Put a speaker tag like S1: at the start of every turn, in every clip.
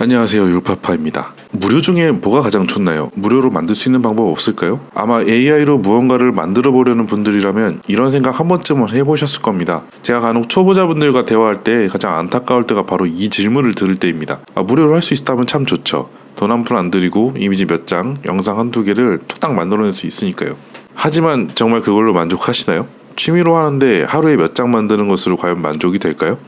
S1: 안녕하세요 율파파입니다. 무료 중에 뭐가 가장 좋나요? 무료로 만들 수 있는 방법 없을까요? 아마 AI로 무언가를 만들어 보려는 분들이라면 이런 생각 한 번쯤은 해보셨을 겁니다. 제가 간혹 초보자분들과 대화할 때 가장 안타까울 때가 바로 이 질문을 들을 때입니다. 아, 무료로 할 수 있다면 참 좋죠. 돈 한 푼 안 들이고 이미지 몇 장, 영상 한두 개를 툭딱 만들어낼 수 있으니까요. 하지만 정말 그걸로 만족하시나요? 취미로 하는데 하루에 몇 장 만드는 것으로 과연 만족이 될까요?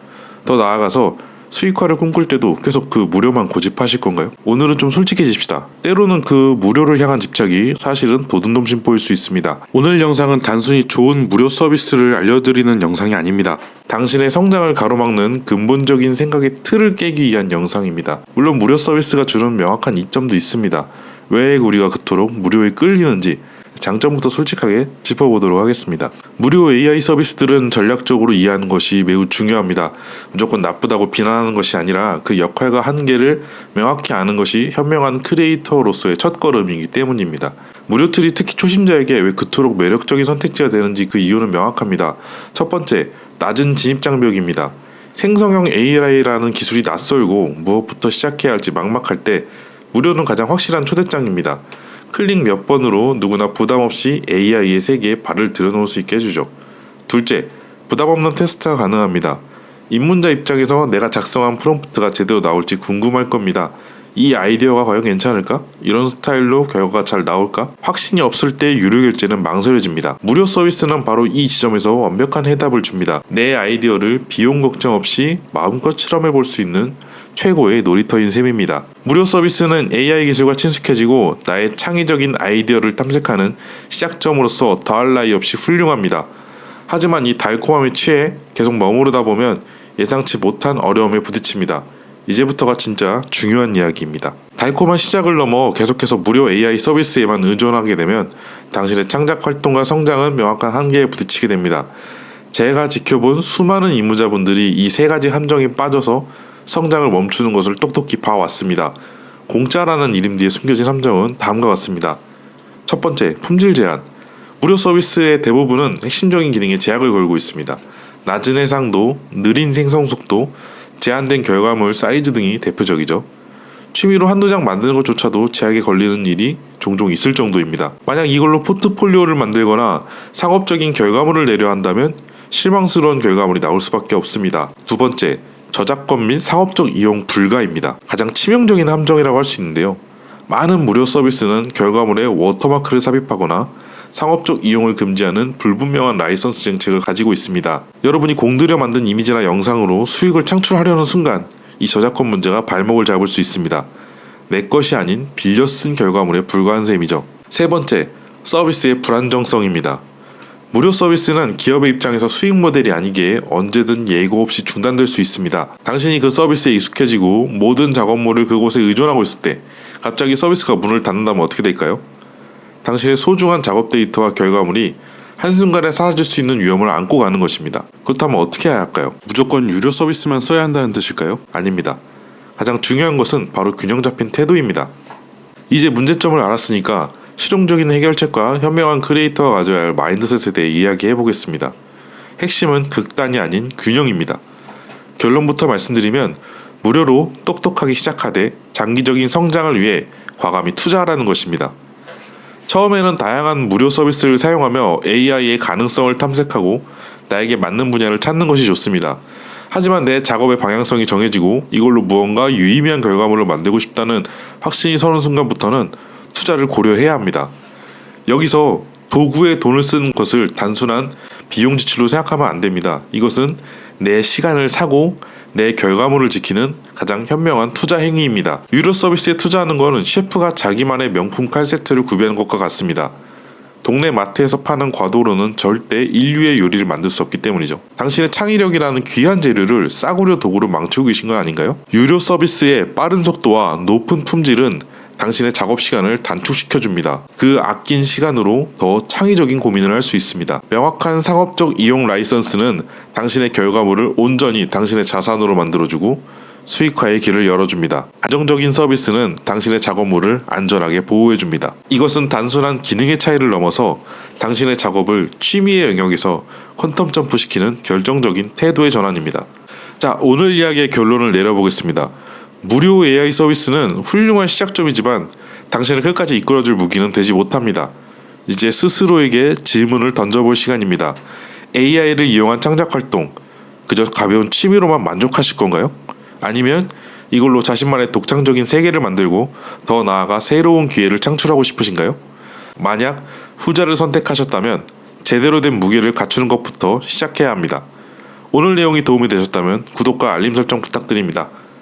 S1: 더 나아가서 수익화를 꿈꿀 때도 계속 그 무료만 고집하실 건가요? 오늘은 좀 솔직해집시다. 때로는 그 무료를 향한 집착이 사실은 도둑놈심 보일 수 있습니다. 오늘 영상은 단순히 좋은 무료 서비스를 알려드리는 영상이 아닙니다. 당신의 성장을 가로막는 근본적인 생각의 틀을 깨기 위한 영상입니다. 물론 무료 서비스가 주는 명확한 이점도 있습니다. 왜 우리가 그토록 무료에 끌리는지 장점부터 솔직하게 짚어보도록 하겠습니다. 무료 AI 서비스들은 전략적으로 이해하는 것이 매우 중요합니다. 무조건 나쁘다고 비난하는 것이 아니라 그 역할과 한계를 명확히 아는 것이 현명한 크리에이터로서의 첫걸음이기 때문입니다. 무료 툴이 특히 초심자에게 왜 그토록 매력적인 선택지가 되는지 그 이유는 명확합니다. 첫 번째, 낮은 진입 장벽입니다. 생성형 AI라는 기술이 낯설고 무엇부터 시작해야 할지 막막할 때 무료는 가장 확실한 초대장입니다. 클릭 몇 번으로 누구나 부담 없이 AI의 세계에 발을 들여놓을 수 있게 해주죠. 둘째, 부담 없는 테스트가 가능합니다. 입문자 입장에서 내가 작성한 프롬프트가 제대로 나올지 궁금할 겁니다. 이 아이디어가 과연 괜찮을까? 이런 스타일로 결과가 잘 나올까? 확신이 없을 때 유료 결제는 망설여집니다. 무료 서비스는 바로 이 지점에서 완벽한 해답을 줍니다. 내 아이디어를 비용 걱정 없이 마음껏 실험해 볼 수 있는 최고의 놀이터인 셈입니다. 무료 서비스는 AI 기술과 친숙해지고 나의 창의적인 아이디어를 탐색하는 시작점으로서 더할 나위 없이 훌륭합니다. 하지만 이 달콤함에 취해 계속 머무르다 보면 예상치 못한 어려움에 부딪힙니다. 이제부터가 진짜 중요한 이야기입니다. 달콤한 시작을 넘어 계속해서 무료 AI 서비스에만 의존하게 되면 당신의 창작 활동과 성장은 명확한 한계에 부딪히게 됩니다. 제가 지켜본 수많은 입문자분들이 이 세 가지 함정에 빠져서 성장을 멈추는 것을 똑똑히 봐왔습니다. 공짜라는 이름 뒤에 숨겨진 함정은 다음과 같습니다. 첫 번째, 품질 제한. 무료 서비스의 대부분은 핵심적인 기능에 제약을 걸고 있습니다. 낮은 해상도, 느린 생성 속도, 제한된 결과물 사이즈 등이 대표적이죠. 취미로 한두 장 만드는 것조차도 제약에 걸리는 일이 종종 있을 정도입니다. 만약 이걸로 포트폴리오를 만들거나 상업적인 결과물을 내려 한다면 실망스러운 결과물이 나올 수밖에 없습니다. 두 번째, 저작권 및 상업적 이용 불가입니다. 가장 치명적인 함정이라고 할 수 있는데요. 많은 무료 서비스는 결과물에 워터마크를 삽입하거나 상업적 이용을 금지하는 불분명한 라이선스 정책을 가지고 있습니다. 여러분이 공들여 만든 이미지나 영상으로 수익을 창출하려는 순간 이 저작권 문제가 발목을 잡을 수 있습니다. 내 것이 아닌 빌려 쓴 결과물에 불과한 셈이죠. 세 번째, 서비스의 불안정성입니다. 무료 서비스는 기업의 입장에서 수익 모델이 아니기에 언제든 예고 없이 중단될 수 있습니다. 당신이 그 서비스에 익숙해지고 모든 작업물을 그곳에 의존하고 있을 때 갑자기 서비스가 문을 닫는다면 어떻게 될까요? 당신의 소중한 작업 데이터와 결과물이 한순간에 사라질 수 있는 위험을 안고 가는 것입니다. 그렇다면 어떻게 해야 할까요? 무조건 유료 서비스만 써야 한다는 뜻일까요? 아닙니다. 가장 중요한 것은 바로 균형 잡힌 태도입니다. 이제 문제점을 알았으니까 실용적인 해결책과 현명한 크리에이터가 가져야 할 마인드셋에 대해 이야기해 보겠습니다. 핵심은 극단이 아닌 균형입니다. 결론부터 말씀드리면 무료로 똑똑하게 시작하되 장기적인 성장을 위해 과감히 투자하라는 것입니다. 처음에는 다양한 무료 서비스를 사용하며 AI의 가능성을 탐색하고 나에게 맞는 분야를 찾는 것이 좋습니다. 하지만 내 작업의 방향성이 정해지고 이걸로 무언가 유의미한 결과물을 만들고 싶다는 확신이 서는 순간부터는 투자를 고려해야 합니다. 여기서 도구에 돈을 쓰는 것을 단순한 비용 지출로 생각하면 안 됩니다. 이것은 내 시간을 사고 내 결과물을 지키는 가장 현명한 투자 행위입니다. 유료 서비스에 투자하는 것은 셰프가 자기만의 명품 칼 세트를 구비하는 것과 같습니다. 동네 마트에서 파는 과도로는 절대 인류의 요리를 만들 수 없기 때문이죠. 당신의 창의력이라는 귀한 재료를 싸구려 도구로 망치고 계신 건 아닌가요? 유료 서비스의 빠른 속도와 높은 품질은 당신의 작업 시간을 단축시켜 줍니다. 그 아낀 시간으로 더 창의적인 고민을 할 수 있습니다. 명확한 상업적 이용 라이선스는 당신의 결과물을 온전히 당신의 자산으로 만들어주고 수익화의 길을 열어줍니다. 안정적인 서비스는 당신의 작업물을 안전하게 보호해줍니다. 이것은 단순한 기능의 차이를 넘어서 당신의 작업을 취미의 영역에서 퀀텀 점프시키는 결정적인 태도의 전환입니다. 자, 오늘 이야기의 결론을 내려보겠습니다. 무료 AI 서비스는 훌륭한 시작점이지만 당신을 끝까지 이끌어줄 무기는 되지 못합니다. 이제 스스로에게 질문을 던져볼 시간입니다. AI를 이용한 창작 활동, 그저 가벼운 취미로만 만족하실 건가요? 아니면 이걸로 자신만의 독창적인 세계를 만들고 더 나아가 새로운 기회를 창출하고 싶으신가요? 만약 후자를 선택하셨다면 제대로 된 무게를 갖추는 것부터 시작해야 합니다. 오늘 내용이 도움이 되셨다면 구독과 알림 설정 부탁드립니다.